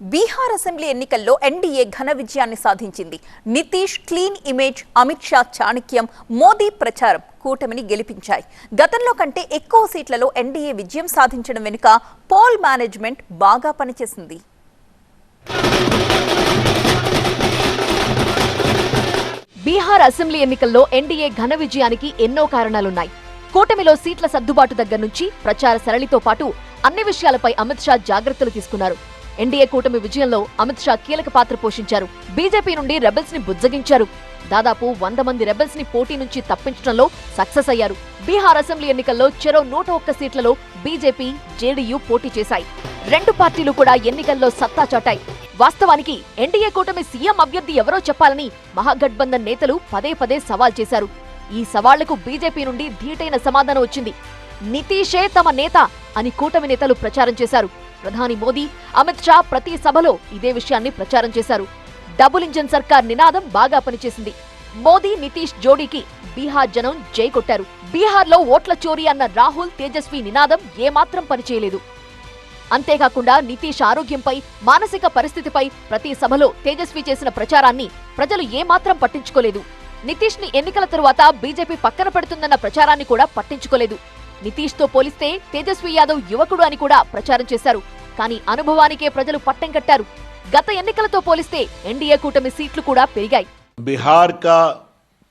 Bihar assembly ఎన్నికల్లో NDA ఘన విజయాన్ని సాధించింది. నితీష్ క్లీన్ ఇమేజ్ అమిత్ షా చాణక్యం మోదీ ప్రచారం కూటమిని గెలిపించాయి. గతంలో కంటే ఎక్కువ సీట్లలో ఎన్డీఏ విజయం సాధించడం వెనుక పోల్ మేనేజ్మెంట్ బాగా పనిచేసింది. బీహార్ అసెంబ్లీ ఎన్నికల్లో ఎన్డీఏ ఘన విజయానికి ఎన్నో కారణాలున్నాయి. కూటమిలో సీట్ల సర్దుబాటు దగ్గర నుంచి ప్రచార సరళితో పాటు అన్ని విషయాలపై అమిత్ షా జాగ్రత్తలు తీసుకున్నారు. ఎన్డీఏ కూటమి విజయంలో అమిత్ షా కీలక పాత్ర పోషించారు. బీజేపీ నుండి రెబెల్స్ని బుజ్జగించారు. దాదాపు వంద మంది రెబెల్స్ని పోటీ నుంచి తప్పించడంలో సక్సెస్ అయ్యారు. బీహార్ అసెంబ్లీ ఎన్నికల్లో చెరో నూట ఒక్క సీట్లలో బీజేపీ జేడీయూ పోటీ చేశాయి. రెండు పార్టీలు కూడా ఎన్నికల్లో సత్తా చాటాయి. వాస్తవానికి ఎన్డీఏ కూటమి సీఎం అభ్యర్థి ఎవరో చెప్పాలని మహాగఠబంధన్ నేతలు పదే పదే సవాల్ చేశారు. ఈ సవాళ్ళకు బీజేపీ నుండి ధీటైన సమాధానం వచ్చింది. నితీషే తమ నేత అని కూటమి నేతలు ప్రచారం చేశారు. ప్రధాని మోదీ అమిత్ షా ప్రతి సభలో ఇదే విషయాన్ని ప్రచారం చేశారు. డబుల్ ఇంజన్ సర్కార్ నినాదం బాగా పనిచేసింది. మోదీ నితీష్ జోడీకి బీహార్ జనం జై కొట్టారు. బీహార్లో ఓట్ల చోరీ అన్న రాహుల్ తేజస్వి నినాదం ఏమాత్రం పనిచేయలేదు. అంతేకాకుండా నితీష్ ఆరోగ్యంపై మానసిక పరిస్థితిపై ప్రతి సభలో తేజస్వి చేసిన ప్రచారాన్ని ప్రజలు ఏమాత్రం పట్టించుకోలేదు. నితీష్ని ఎన్నికల తరువాత బీజేపీ పక్కన పెడుతుందన్న ప్రచారాన్ని కూడా పట్టించుకోలేదు. నితీష్ తో పోలిస్తే తేజస్వి యాదవ్ యువకుడు అని కూడా ప్రచారం చేశారు కానీ అనుభవానికే ప్రజలు పట్టం కట్టారు గత ఎన్నికలతో పోలిస్తే ఎన్డీఏ కూటమి సీట్లు కూడా పెరిగాయి बिहार का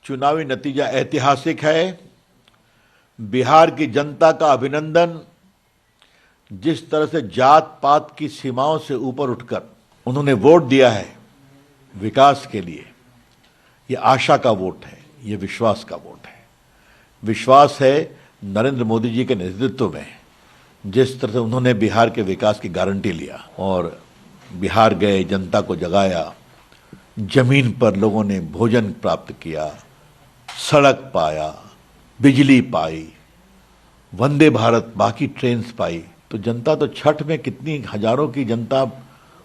चुनावी नतीजा ऐतिहासिक है बिहार की जनता का अभिनंदन जिस तरह से जात पात की सीमाओं से ऊपर उठकर उन्होंने वोट दिया है विकास के लिए ये आशा का वोट है ये विश्वास का वोट है विश्वास है नरेंद्र मोदी जी के नेतृत्व में जिस तरह से उन्होंने बिहार के विकास की गारंटी लिया और बिहार गए, जनता को जगाया, ज़मीन पर लोगों ने भोजन प्राप्त किया, सड़क पाया, बिजली पाई, वंदे भारत, बाकी ट्रेन्स पाई तो जनता तो छठ में कितनी हज़ारों की जनता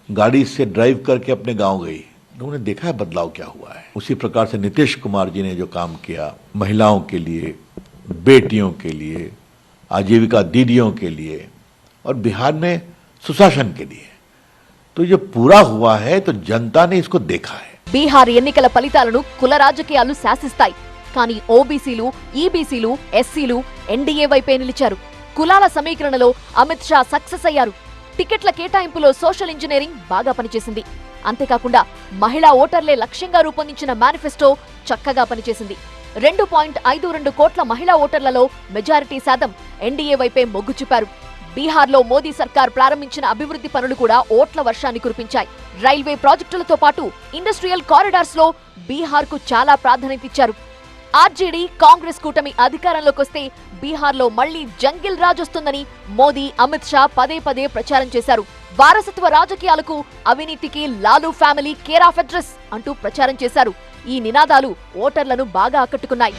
गाड़ी से ड्राइव करके अपने गाँव गई। लोगों ने देखा है बदलाव क्या हुआ है। उसी प्रकार से नीतीश कुमार जी ने जो काम किया महिलाओं के लिए बेटियों के लिए आजीविका दीदियों के लिए और बिहार में सुशासन के लिए तो ये पूरा हुआ है तो जनता ने इसको देखा है బీహార్ ఎన్నికల ఫలితాలను కుల రాజకీయాలు శాసిస్తాయి కానీ ఓబీసీలు ఈబీసీలు ఎస్సీలు ఎన్డీఏ వైపే నిలిచారు కులాల సమీకరణలో అమిత్ షా సక్సెస్ అయ్యారు టికెట్ల కేటాయింపులో సోషల్ ఇంజనీరింగ్ బాగా పనిచేసింది అంతేకాకుండా మహిళా ఓటర్లే లక్ష్యంగా రూపొందించిన మేనిఫెస్టో చక్కగా పనిచేసింది రెండు పాయింట్ ఐదు రెండు కోట్ల మహిళా ఓటర్లలో మెజారిటీ శాతం ఎన్డీఏ వైపే మొగ్గు చూపారు. బీహార్లో మోదీ సర్కార్ ప్రారంభించిన అభివృద్ధి పనులు కూడా ఓట్ల వర్షాన్ని కురిపించాయి. రైల్వే ప్రాజెక్టులతో పాటు ఇండస్ట్రియల్ కారిడార్స్లో బీహార్కు చాలా ప్రాధాన్యత ఇచ్చారు. ఆర్జేడీ కాంగ్రెస్ కూటమి అధికారంలోకి వస్తే బీహార్లో మళ్ళీ జంగిల్ రాజ్ వస్తుందని మోదీ అమిత్ షా పదే పదే ప్రచారం చేశారు. వారసత్వ రాజకీయాలకు అవినీతికి Lalu family care of address అంటూ ప్రచారం చేశారు. ఈ నినాదాలు ఓటర్లను బాగా ఆకట్టుకున్నాయి.